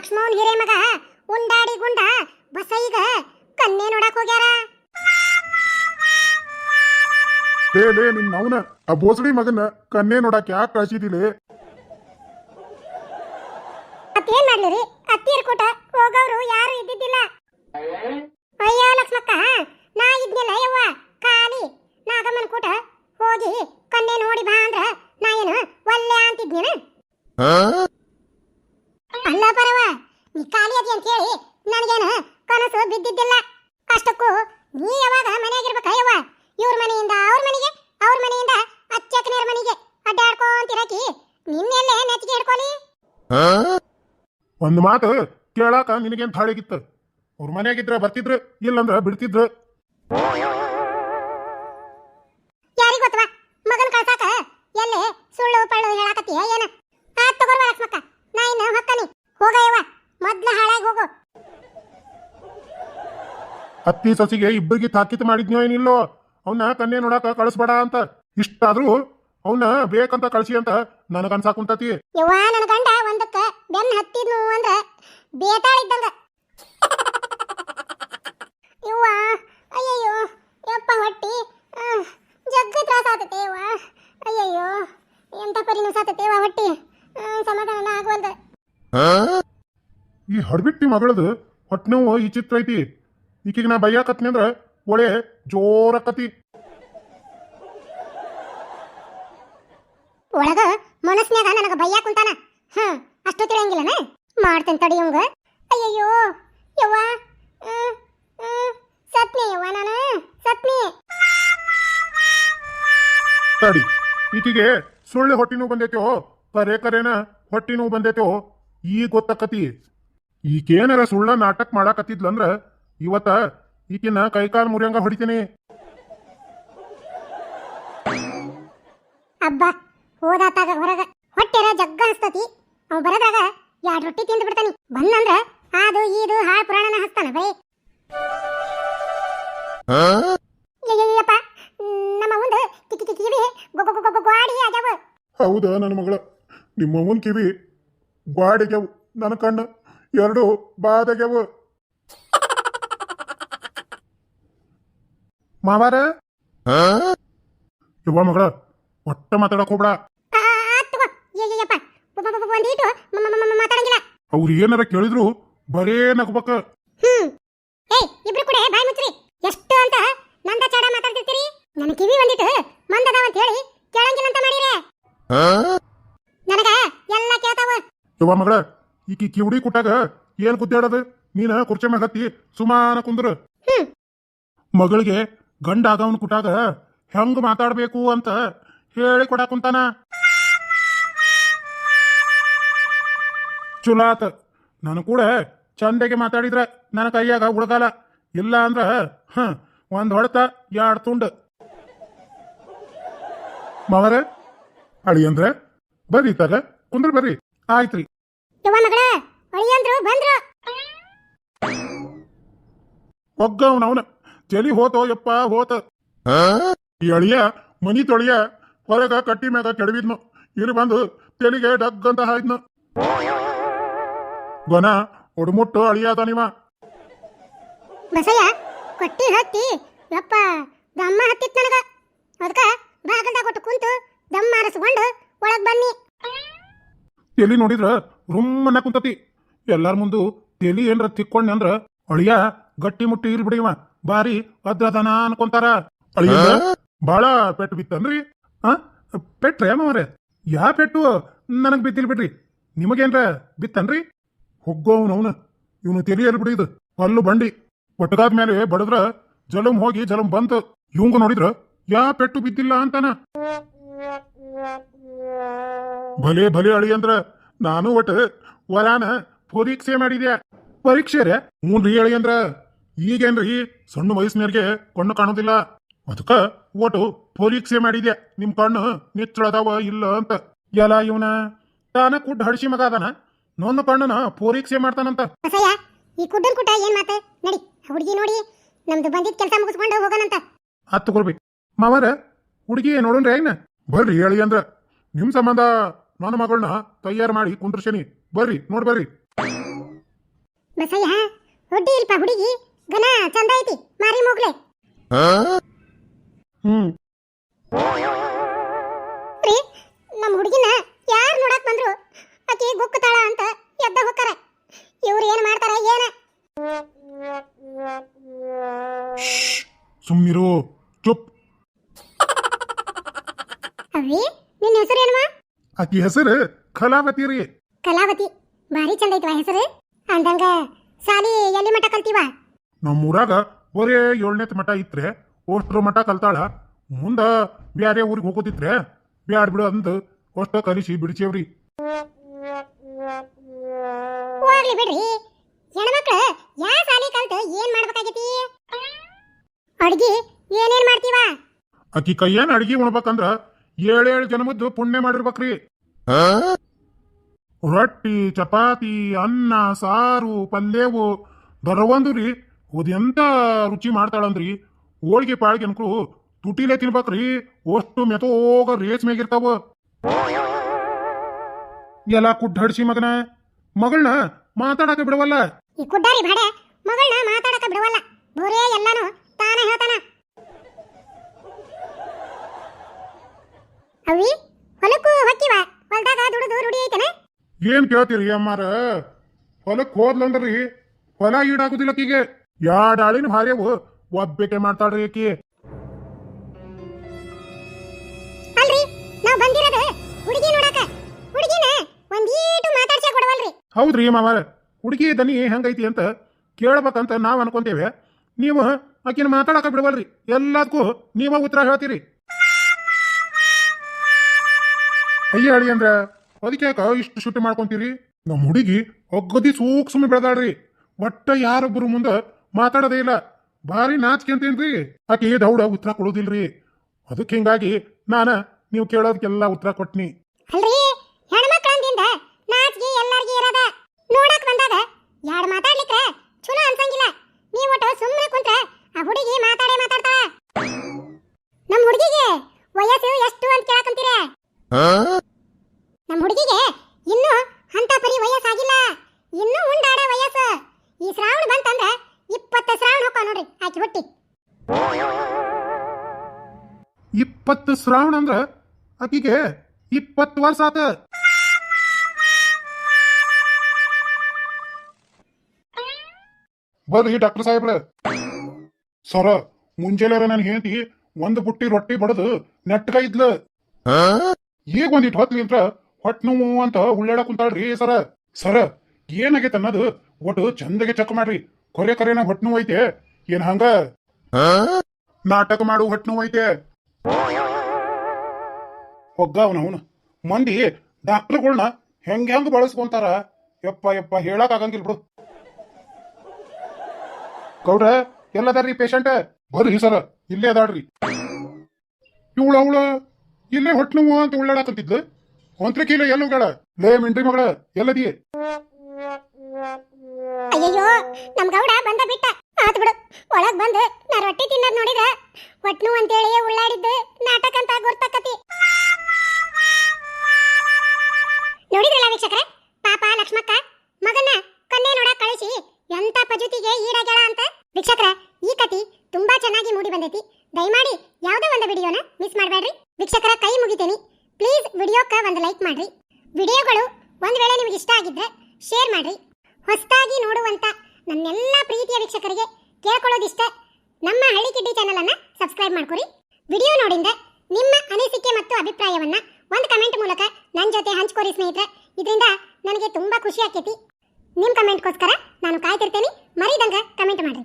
ಲಕ್ಷ್ಮಣ್ ಹಿರೇ ಮಗ ಉಂಡಾಡಿ ಗುಂಡ ಬಸೈಗ ಕನ್ನೆ ನೋಡಕ್ ಹೋಗ್ಯಾರ? ಲೇ ಲೇ ನಿನ್ನ ಅವನ ಆ ಬೋಸಡಿ ಮಗನ ಕನ್ನೆ ನೋಡಕ್ ಯಾಕೆ ಕಳಿಸಿದಿಲೆ ಅತ್ತೇನ್ ಮಾಡ್ಲಿರಿ ಅತ್ತೀರ್ ಕೂಟ ಹೋಗೋರು ಯಾರು ಇದ್ದಿದ್ದಿಲ್ಲ. ಅಯ್ಯೋ ಲಕ್ಷ್ಮಕ್ಕ ನಾ ಇದ್ನಿಲ್ಲ ಯವ್ವ ಖಾಲಿ. ನಾಗಮ್ಮನ ಕೂಟ ಹೋಗಿ ಕನ್ನೆ ನೋಡಿ ಬಾ ಅಂದ್ರ ನಾ ಏನು ಒಲ್ಲೆ ಅಂತಿದ್ನೇನ? ನೀ ಖಾಲಿ ಅದಿ ಅಂತ ಹೇಳಿ ನನಗೇನು ಕನಸು ಬಿದ್ದಿದ್ದಿಲ್ಲ. ಅಷ್ಟಕ್ಕೂ ನೀ ಯಾವಾಗ ಮನೆಯಾಗಿರ್ಬೇಕ ಯವ್ವ ಇವ್ರ ಮನೆಯಿಂದ ಅವ್ರ ಮನೆಗೆ ಅವ್ರ ಮನೆಯಿಂದ ಅಚ್ಚಕ್ಕನೇರ ಮನೆಗೆ ಅಡ್ಡಾಡ್ಕೊಂತಿರಕಿ ನಿನ್ನೆಲ್ಲೇ ನೆಚ್ಚಿಗೆ ಹಿಡ್ಕೊಲಿ ಒಂದು ಮಾತು ಕೇಳಾಕ ನಿನಗೇನ್ ಥಾಳಿಗಿತ್ತು ಅವ್ರ ಮನೆಯಾಗಿದ್ರೆ ಬರ್ತಿದ್ರು ಇಲ್ಲಂದ್ರೆ ಬಿಡ್ತಿದ್ರು ಯಾರಿಗ್ ಗೊತ್ತವ ಮಗನ್ ಕಳ್ಸಾಕ ಎಲ್ಲೇ ಸುಳ್ಳು ಪಳ್ಳು ಹೇಳಾಕತ್ತೀಯ ಏನ ಆತ್ ತಗೋರ್ವ ಲಕ್ಷ್ಮಕ್ಕ ನಾ ಇನ್ನ ಹೊಕ್ಕನಿ ಹೋಗಯ್ಯವ ಮೊದ್ಲ ಹಾಳಾಗಿ ಹೋಗು ಅತ್ತಿ ಸೊಸಿಗೆ ಇಬ್ಬರಿಗೆ ತಾಕೀತು ಮಾಡಿದ್ನೋ ಏನಿಲ್ಲೋ ಅವನ್ನ ಕನ್ನೆ ನೋಡಕ ಕಳಿಸ್ಬೇಡ ಅಂತ. ಇಷ್ಟಾದ್ರೂ ಅವನ್ನ ಬೇಕಂತ ಕಳಿಸಿ ಅಂತ ನನಗನ್ಸಾಕುಂತತಿ ಯವ್ವ ನನ್ನ ಗಂಡ ಒಂದಕ್ಕ ಬೆನ್ ಹತ್ತಿದ್ನು ಅಂದ್ರ ಬೇತಾಳ ಇದ್ದಂಗ ಯವ್ವ ಅಯ್ಯಯ್ಯೋ ಯಪ್ಪ ಹೊಟ್ಟಿ. ಆ, ಜಗ್ಗ ತ್ರಾಸ ಆತತೆ ಯವ್ವ. ಅಯ್ಯಯ್ಯೋ ಎಂತ ಪರಿ ನುಸಾತತೆ ಯವ್ವ ಹೊಟ್ಟಿ. ಆ, ಸಮಾಧಾನ ಈ ಹಡ್ಬಿಟ್ಟಿ ಮಗಳದು ಹೊಟ್ಟೆ ನೋವು ಈ ಚಿತ್ರ ಐತಿ. ಈಕಿಗೆ ನಾ ಬೈಯಾಕತ್ನಿ ಅಂದ್ರ ಒಳೆ ಜೋರಕ್ಕತಿ ಒಳಗ ಮನಸ್ನ್ಯಾಗ ನನಗ ಭಯ ಕುಂತಾನ. ಹ್ಮ್ ಅಷ್ಟು ತಿಳಿಯಂಗಿಲ್ಲನ? ಮಾಡ್ತೇನೆ ತಡಿ ಅಯ್ಯಯ್ಯೋ ಯವ್ವ. ಸತ್ನಿ ಯವ್ವ ನಾನು? ಸತ್ನಿ. ತಡಿ ಈಕಿಗೆ ಸುಳ್ಳು ಹೊಟ್ಟಿನೂ ನೋವು ಬಂದೈತೋ? ಕರೆ ಕರೆನ ಹೊಟ್ಟಿನೂ ನೋವು ಬಂದೈತೋ? ಈಗ ಗೊತ್ತಕತಿ. ಈಕೇನಾರ ಸುಳ್ಳ ನಾಟಕ ಮಾಡಾಕತ್ತಿದ್ಲಂದ್ರ ಇವತ್ತ ಈಕಿನ ಕೈಕಾಲ್ ಮುರಿಯಂಗ ಹೊಡಿತೀನಿ. ಅಬ್ಬ ಹೋದಾತಾಗ ಹೊರಗ. ಹೊಟ್ಟೆರ ಜಗ್ಗ ಅನ್ಸ್ತತಿ ಅವ್ ಬರದಾಗ ಎರಡ್ ರೊಟ್ಟಿ ತಿಂದು ಬಿಡ್ತಾನಿ. ಬಂದಂದ್ರ ಅದು ಇದು ಹಾಳ್ ಪುರಾಣನ ಹಸ್ತಾನ ಬರೀ. ಅಯ್ಯಯ್ಯಪ್ಪ ನಮ್ಮ ಮುಂದೆ ಕಿಕ್ಕಿ ಕಿಕ್ಕಿ ಕಿವಿ ಗ್ವಾಡಿ ಆಗ್ಯಾವ. ಹೌದ ನನ್ನ ಮಗಳ. ನಿಮ್ಮ ಮುಂದ್ ಕಿವಿ ಗ್ವಾಡಿಗ್ಯವು. ನನ್ನ ಕಣ್ಣು ಎರಡು ಬಾದಗ್ಯವು. ಮಾವಾರ? ಯುವ ಮಗಳ ಒಟ್ಟ ಮಾತಾಡಕ್ ಹೋಗ್ಬಡ. ಆ, ಆತ್ ತಗೋ. ಅಯ್ಯಯ್ಯಪ್ಪ ಬ- ಬ- ಬ- ಒಂದೀಟು ಮ- ಮ- ಮ- ಮ- ಮಾತಾಡಂಗಿಲ್ಲ. ಅವ್ರು ಏನಾರ ಕೇಳಿದ್ರು ಬರೇ ನಗ್ಬೇಕ. ಹ್ಮ್. ಏಯ್ ಇಬ್ರು ಕೂಡ ಬಾಯ್ ಮುಚ್ಚ್ರಿ. ಎಷ್ಟು ಅಂತ ನಂದ ಚಾಡ ಮಾತಾಡ್ತಿರ್ತೀರಿ? ನನ್ನ ಕಿವಿ ಒಂದಿಟ್ಟು ಮಂದದಾವ ಅಂತ ಹೇಳಿ ಕೇಳಂಗಿಲ್ಲ ಅಂತ ಮಾಡಿರೆ ನನಗ ಎಲ್ಲ ಕೇಳ್ತಾವ. ಯವ್ವ ಮಗಳ ಈಕಿ ಕಿವುಡಿ ಕುಟ್ಟಾಗ ಏನ್ ಗುದ್ದಾಡೋದು ನೀನ ಕುರ್ಚಿ ಮ್ಯಾಗ ಹತ್ತಿ ಸುಮಾನ ಕುಂದ್ರ. ಹ್ಮ್. ಮಗಳಿಗೆ ಗಂಡ ಆಗವನ್ ಕುಟಾಗ ಹೆಂಗ್ ಮಾತಾಡ್ಬೇಕು ಅಂತ ಹೇಳಿ ಕೊಡಾಕುಂತಾನ ಚಲೋ ಆತ. ನಾನು ಕೂಡ ಚಂದಗೆ ಮಾತಾಡಿದ್ರ ನನ್ನ ಕೈಯಾಗ ಉಳಗಾಲ ಇಲ್ಲ ಅಂದ್ರ ಹ ಒಂದ್ ಹೊಡೆತ ಎರಡು ತುಂಡ. ಮಾವರ ಅಳಿ ಅಂದ್ರ ಬರ್ರಿ ತಗ ಕುಂದ್ರ ಬರ್ರಿ. ಆಯ್ತ್ರಿ. ಯವ್ವ ತಲಿ ಹೋತೋ ಯಪ್ಪ ಹೋತ. ಈ ಅಳಿಯ ಮನಿ ತೊಳಿಯ ಹೊರಗ ಕಟ್ಟಿ ಮ್ಯಾಗ ಕೆಡವಿದ್ನು. ಇಲ್ಲಿ ಬಂದು ತೆಲಿಗೆ ಡಗ್ ಅಂತ ಹಾಯ್ದ್ನು. ಗೊನ ಒಡಮುಟ್ಟು ಅಳಿಯಾದ ನೀವ. ಬಸಯ್ಯ ಕೊಟ್ಟಿ ಹತ್ತಿ. ಯಪ್ಪ ದಮ್ಮ ಹತ್ತಿತ್ ನನಗ. ಅದಕ್ಕ ಬಾಗಲ್ದಾಗ ಕೊಟ್ಟು ಕುಂತು ದಮ್ಮ ಆರಿಸ್ಕೊಂಡು ಒಳಗ್ ಬನ್ನಿ. ತೆಲಿ ನೋಡಿದ್ರ ರುಮ್ಮನ್ನ ಕುಂತತಿ. ಎಲ್ಲಾರ ಮುಂದು ತೆಲಿ ಏನ್ರ ತಿಕ್ಕೊಂಡ್ ಅಂದ್ರ ಅಳಿಯ ಗಟ್ಟಿ ಮುಟ್ಟಿ ಇಲ್ ಬಿಡಿವ ಬಾರಿ ಅದ್ರದನ ಅನ್ಕೊಂತಾರ. ಅಳಿಯ ಬಾಳ ಪೆಟ್ಟು ಬಿತ್ತನ್ರಿ? ಆ? ಪೆಟ್ರ ಮಾವ್ರೆ ಯಾ ಪೆಟ್ಟು? ನನಗ್ ಬಿದ್ದಿಲ್ ಬಿಡ್ರಿ. ನಿಮಗೇನ್ರ ಬಿತ್ತನ್ರಿ? ಹೊಗ್ಗೋವ್ನ ಅವನ ಇವನು ಬಿಡಿ ಬಿಡಿದು ಅಲ್ಲು ಬಂಡಿ. ಒಟ್ಟಗಾದ ಮೇಲೆ ಬಡದ್ರ ಜಲಂ ಹೋಗಿ ಜಲಂ ಬಂತು. ಇವಂಗ ನೋಡಿದ್ರ ಯಾ ಪೆಟ್ಟು ಬಿದ್ದಿಲ್ಲ ಅಂತಾನ. ಭಲೆ ಭಲೆ ಅಳಿ ಅಂದ್ರ ನಾನು ಒಟ್ಟು ವರಾನ ಪರೀಕ್ಷೆ ಮಾಡಿದ್ಯಾ. ಪರೀಕ್ಷೆ ರೇ ರೀ ಅಳಿ ಅಂದ್ರ. ಈಗೇನ್ರಿ ಸಣ್ಣ ವಯಸ್ಸಿನವ್ರಿಗೆ ಕಣ್ಣು ಕಾಣೋದಿಲ್ಲ? ಅದಕ್ಕ ಒಟ್ಟು ಪರೀಕ್ಷೆ ಮಾಡಿದ್ಯಾ? ನಿಮ್ ಕಣ್ಣು ನಿಚ್ಚಳದಾವ ಇಲ್ಲ ಅಂತ. ಎಲ್ಲ ಇವನ ತಾನ ಕುಡ್ ಹಡಿಸಿ ಮಗ ಅದಾನ. ನನ್ನ ಕಣ್ಣನ ಪರೀಕ್ಷೆ ಮಾಡ್ತಾನಂತ. ಈ ಕುಡ್ಡನ್ ಕುಟ ಏನ್ ಮಾತ? ನಡಿ ಹುಡುಗಿ ನೋಡಿ. ನಮ್ದು ಬಂದಿದ್ ಕೆಲಸ ಮುಗಿಸ್ಕೊಂಡು ಹೋಗೋಣಂತ. ಹತ್ತು ತಗೊಳ್ಬೇಕು ಮಾವರ ಹುಡುಗಿ ನೋಡೋಣ್ರಿ ಹೆಂಗ ಬರ್ರಿ ಹೇಳಿ ಅಂದ್ರ. ನಿಮ್ ಸಂಬಂಧ ನನ್ನ ಮಗಳನ್ನ ತಯಾರು ಮಾಡಿ ಕುಂದ್ರಶನಿ ಬರ್ರಿ ನೋಡ್ಬರ್ರಿ ಬಸಯ್ಯ ಹುಡ್ಡಿ ಇಲ್ಪ ಹುಡುಗಿ. ಗನ ಚಂದ ಐತಿ. ಮಾರಿ ಮೂಗ್ಲೆ. ಹ್ಮ್. ರೀ ನಮ್ಮ ಹುಡುಗಿನ ಯಾರು ನೋಡಕ್ ಬಂದ್ರು ಆಕಿ ಗುಕ್ಕತಾಳ ಅಂತ ಎದ್ದ ಹೋಗ್ತಾರ ಇವ್ರು ಏನ್ ಮಾಡ್ತಾರ ಏನ? ಸುಮ್ಮಿರೋ ಚುಪ್. ಅವಿ ನಿನ್ನ ಹೆಸರೇನವ ಆಕಿ ಹೆಸರು ಕಲಾವತಿ ರೀ. ಕಲಾವತಿ. ಭಾರಿ ಚಂದ ಐತವ ಹೆಸರು? ಅಂದಂಗ ಸಾಲಿ ಎಲ್ಲಿ ಮಠ ಕಲ್ತೀವ? ನಮ್ಮೂರಾಗ ಬರೇ ಏಳನೇತ್ ಮಠ ಇತ್ರೆ ಅಷ್ಟ್ರ ಮಠ ಕಲ್ತಾಳ. ಮುಂದ ಬ್ಯಾರೆ ಊರಿಗೆ ಹೋಗೋದಿತ್ರೆ ಬ್ಯಾಡ್ ಬಿಡು ಅಂದ್ ಅಷ್ಟ ಕಲಿಸಿ ಬಿಡ್ಸೇವ್ರಿ. ಹೋಗ್ಲಿ ಬಿಡ್ರಿ. ಹೆಣ್ಮಕ್ಳು ಯಾ ಸಾಲಿ ಕಲ್ತು ಏನ್ ಮಾಡ್ಬೇಕಾಗೈತಿ? ಅಡ್ಗಿ ಏನೇನ್ ಮಾಡ್ತೀವ? ಆಕಿ ಕೈಯನ್ ಅಡಿಗೆ ಉಣ್ಬೇಕಂದ್ರ ಏಳೇಳು ಜನ್ಮದ್ದು ಪುಣ್ಯ ಮಾಡಿರ್ಬೇಕ್ರಿ. ರೊಟ್ಟಿ ಚಪಾತಿ ಅನ್ನ ಸಾರು ಪಲ್ಯವು ಬರವಂದು ರೀ ಅದೆಂತ ರುಚಿ ಮಾಡ್ತಾಳಂದ್ರಿ? ಹೋಳಿಗೆ ಪಾಳಿಗೆ ಅನ್ಕರು ತುಟಿಲೆ ತಿನ್ಬೇಕ್ರಿ. ಅಷ್ಟು ಮೆತೋಗ ರೇಷ್ಮೆಗಿರ್ತಾವ ಎಲ್ಲ ಕುಡ್ಡಡ್ಸಿ ಮಗನ. ಮಗಳನ್ನ ಮಾತಾಡಕ ಬಿಡವಲ್ಲ. ಈ ಕುಡ್ಡಾರಿ ಭಾಡೆ ಮಗಳನ್ನ ಮಾತಾಡಕ ಬಿಡವಲ್ಲ. ಬೋರೇ ಎಲ್ಲಾನು ತಾನ ಹೇಳ್ತಾನ. ಅವಿ ಹೊಲಕ್ಕೂ ಹೊಕ್ಕಿವ ಹೊಲದಾಗ ದುಡಿದು ರೂಢಿ ಐತನ? ಏನ್ ಕೇಳ್ತೀರಿ ಅಮ್ಮಾರ? ಹೊಲಕ್ ಹೋದ್ಲಂದ್ರಿ ಹೊಲ ಈಡಾಗುದಿಲ್ಲ ಆಕಿಗೆ ಯಾಡ್ ಆಳಿನ ಭಾರ್ಯವು ಒಬ್ಬೇಕೆ ಮಾಡ್ತಾಳ್ರಿ ಆಕಿ. ಅಲ್ರಿ ನಾವ್ ಬಂದಿರೋದು ಹುಡುಗಿ ನೋಡಾಕ. ಹುಡುಗಿನ ಒಂದೀಟು ಕೊಡವಲ್ರಿ. ಹೌದ್ರಿ ಮಾವಾರ ಹುಡುಗಿ ದನಿ ಹೆಂಗೈತಿ ಅಂತ ಕೇಳ್ಬೇಕಂತ ನಾವ್ ಅನ್ಕೊಂತೇವೆ. ನೀವು ಆಕಿನ ಮಾತಾಡಕ ಬಿಡವಲ್ರಿ ಎಲ್ಲದಕ್ಕೂ ನೀವ ಉತ್ತರ ಹೇಳ್ತೀರಿ. ಅಯ್ಯ ಅಳಿ ಅಂದ್ರ ಅದಕ್ಕೆ ಯಾಕ ಇಷ್ಟು ಶುಟ್ಟಿ ಮಾಡ್ಕೊಂತೀರಿ? ನಮ್ಮ ಹುಡುಗಿ ಒಗ್ಗದಿ ಸೂಕ್ಷ್ಮ ಬೆಳೆದಾಳ್ರಿ. ಒಟ್ಟ ಯಾರೊಬ್ಬರು ಮುಂದ ಮಾತಾಡೋದೇ ಇಲ್ಲ. ಭಾರಿ ನಾಚಿಕೆ ಆಕೆ ದೌಡ ಉತ್ತರ ಕೊಡೋದಿಲ್ರಿ ಅದಕ್ಕೆ ಹಿಂಗಾಗಿ ನಾನ ನೀವು ಕೇಳೋದಕ್ಕೆಲ್ಲ ಉತ್ತರ ಕೊಟ್ನಿ. ಅಲ್ರಿ ಹೆಣ್ಮಕ್ಳಂದಿಂದ ನಾಚಿಗೆ ಎಲ್ಲಾರ್ಗಿ ಇರದ. ನೋಡಕ್ ಬಂದಾಗ ಯಾಡ್ ಮಾತಾಡ್ಲಿಕ್ರ ಚಲೋ ಅನ್ಸಂಗಿಲ್ಲ. ನೀವು ಒಟ್ಟು ಸುಮ್ಮನೆ ಕುಂತ್ರ ಆ ಹುಡುಗಿ ಮಾತಾಡೇ ಮಾತಾಡ್ತಾಳ. ನಮ್ಮ ಹುಡುಗಿಗೆ ವಯಸ್ಸು ಎಷ್ಟು ಅಂತ ಕೇಳಕಂತೀರ? ನಮ್ಮ ಹುಡುಗಿಗೆ ಇನ್ನೂ ಅಂತ ಪರಿ ವಯಸ್ಸಾಗಿಲ್ಲ. ಇನ್ನೂ ಉಂಡಾಡ ವಯಸ್ಸು. ಈ ಶ್ರಾವಣ ಬಂತಂದ್ರ ಇಪ್ಪತ್ತು ಶ್ರಾವಣ ಹೋಗ ನೋಡ್ರಿ, ಆಕಿ ಹುಟ್ಟಿ. ಇಪ್ಪತ್ತು ಶ್ರಾವಣ ಅಂದ್ರ ಆಕಿಗೆ ಇಪ್ಪತ್ತು ವರ್ಷ ಆತ. ಬರ್ರಿ ಡಾಕ್ಟರ್ ಸಾಹೇಬ್ರ, ಸರ ಮುಂಜಾನೆ ನಾನು ಹೇಳ್ತಿ ಒಂದ್ ಬುಟ್ಟಿ ರೊಟ್ಟಿ ಬಡದು ನೆಟ್ಟಗ ಇದ್ಲ ಈಗ ಒಂದಿಟ್ ಹೊತ್ಲಿಂತ್ರ ಹೊಟ್ಟೆ ನೋವು ಅಂತ ಉಳ್ಳಾಡ ಕುಂತಾಳ್ರಿ ಸರ. ಸರ, ಏನಾಗೈತೆ ಅನ್ನೋದು ಒಟ್ಟು ಚಂದಗೆ ಚೆಕ್ ಮಾಡ್ರಿ. ಕೊರೆ ಕರೆನ ಹೊಟ್ಟೆ ನೋವು ಐತೆ. ಏನ್ ಹಂಗ? ನಾಟಕ ಮಾಡು ಹೊಟ್ಟೆ ಐತೆ. ಒಗ್ಗಾವ್ ಅವನು ಮಂದಿ ಡಾಕ್ಟರ್ಗಳ್ನ ಹೆಂಗ ಹೆಂಗ ಬಳಸ್ಕೊಂತಾರ? ಯಪ್ಪ ಯಪ್ಪ, ಹೇಳಕ್ ಆಗಂಗಿಲ್ಲ ಬಿಡು. ಗೌಡ್ರ, ಎಲ್ಲದಾರ್ರಿ ಪೇಷಂಟ್ ಬರ್ರಿ ಸರ, ಇಲ್ಲೇ ಅದಾಡ್ರಿ ಇವಳ, ಅವಳ, ಇಲ್ಲೇ ಹೊಟ್ಟೆ ನೋವು ಅಂತ ಉಳ್ಳಾಡಕಂತಿದ್ಲು. ಹೊಂತ್ರಕಿಲ್ಲ ಎಲ್ಲ ಹೋಗಳ ಲೇ ಮಿಂಟ್ರಿ ಮಗಳ, ಎಲ್ಲದಿ? ಅಯ್ಯಯ್ಯೋ ನಮ್ ಗೌಡ ಬಂದ ಬಿಟ್ಟ. ಆತ್ ಬಿಡು. ಒಳಗ್ ಬಂದು ನಾ ರೊಟ್ಟಿ ತಿನ್ನದ್ ನೋಡಿದ. ಒಟ್ನು ಅಂತೇಳಿ ಉಳ್ಳಾಡಿದ್ದು. ನಾಟಕ ಅಂತ ಗೊತ್ತಾಕತಿ ನೋಡಿದ್ರಲ್ಲ ವೀಕ್ಷಕರೇ? ಪಾಪ ಲಕ್ಷ್ಮಕ್ಕ ಮಗನ ಕನ್ನೆ ನೋಡ ಕಳಿಸಿ. ಎಂತ ಪಜುತಿಗೆ ಈಡಾಗ್ಯಾಳ ಅಂತ. ವೀಕ್ಷಕರೇ, ಈ ಕತಿ ತುಂಬಾ ಚೆನ್ನಾಗಿ ಮೂಡಿ ಬಂದೈತಿ. ವಿಡಿಯೋ ನೋಡಿಂದ ನಿಮ್ಮ ಅನಿಸಿಕೆ ಮತ್ತು ಅಭಿಪ್ರಾಯವನ್ನ ಒಂದು ಕಮೆಂಟ್ ಮೂಲಕ ನನ್ನ ಜೊತೆ ಹಂಚ್ಕೊರಿ ಸ್ನೇಹಿತರೆ. ಇದರಿಂದ ನನಗೆ ತುಂಬಾ ಖುಷಿ ಆಕೇತಿ. ನಿಮ್ಮ ಕಮೆಂಟ್ಗೋಸ್ಕರ ನಾನು ಕಾಯ್ತಿರ್ತೇನೆ. ಮರಿದಂಗ ಕಮೆಂಟ್ ಮಾಡ್ರಿ.